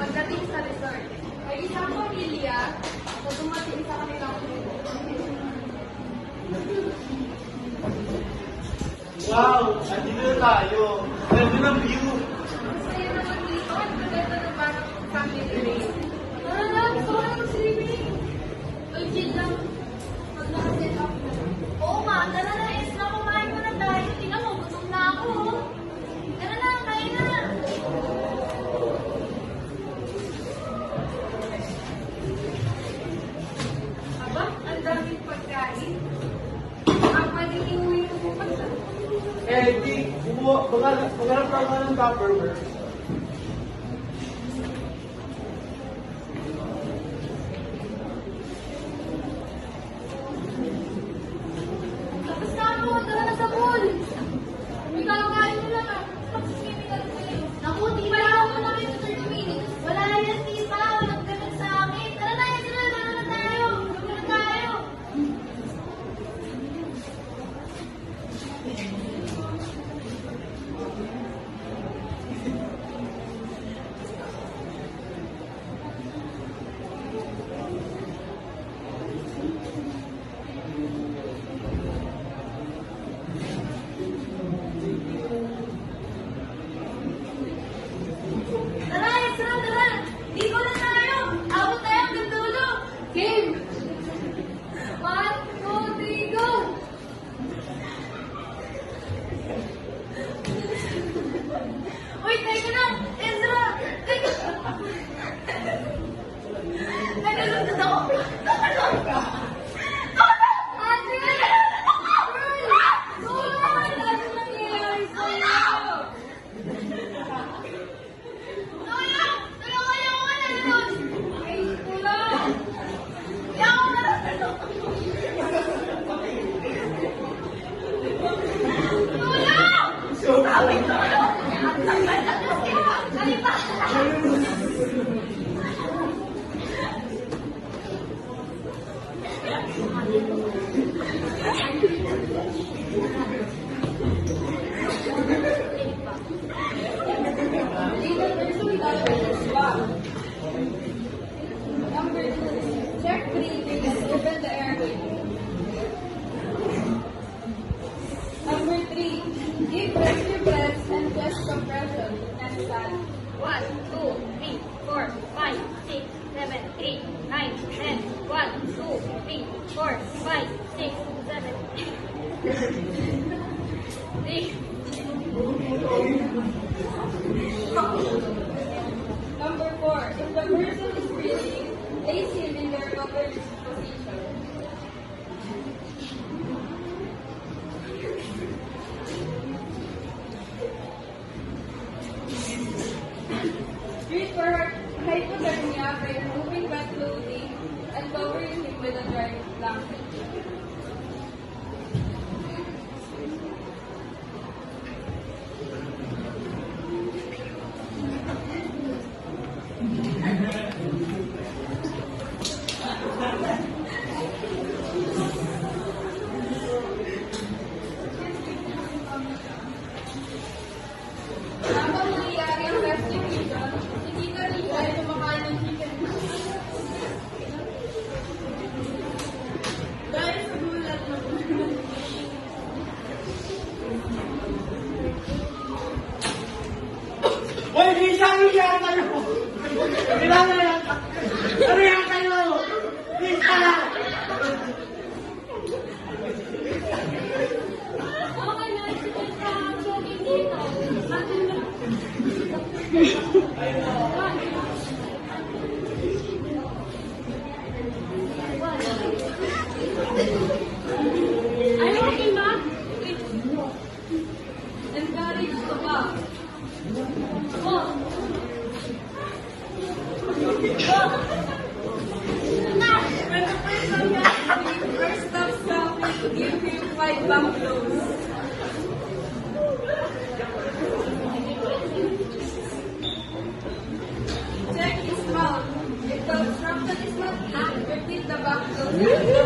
pagdating sa resort, ay isang pamilya na dumating sa kanilang puno. Wow! Andito na tayo. Ganda ng view! Eh, di, bumagalan pa ka ng tupperware. nine, ten, one, two, three, four, five, six, seven, eight, eight. Number four, if the person is breathing, place him in their covered position. Treat for hypothermia by drive lang. Bye-bye. like bang clothes. Check his mouth. The obstruction is not active, the back.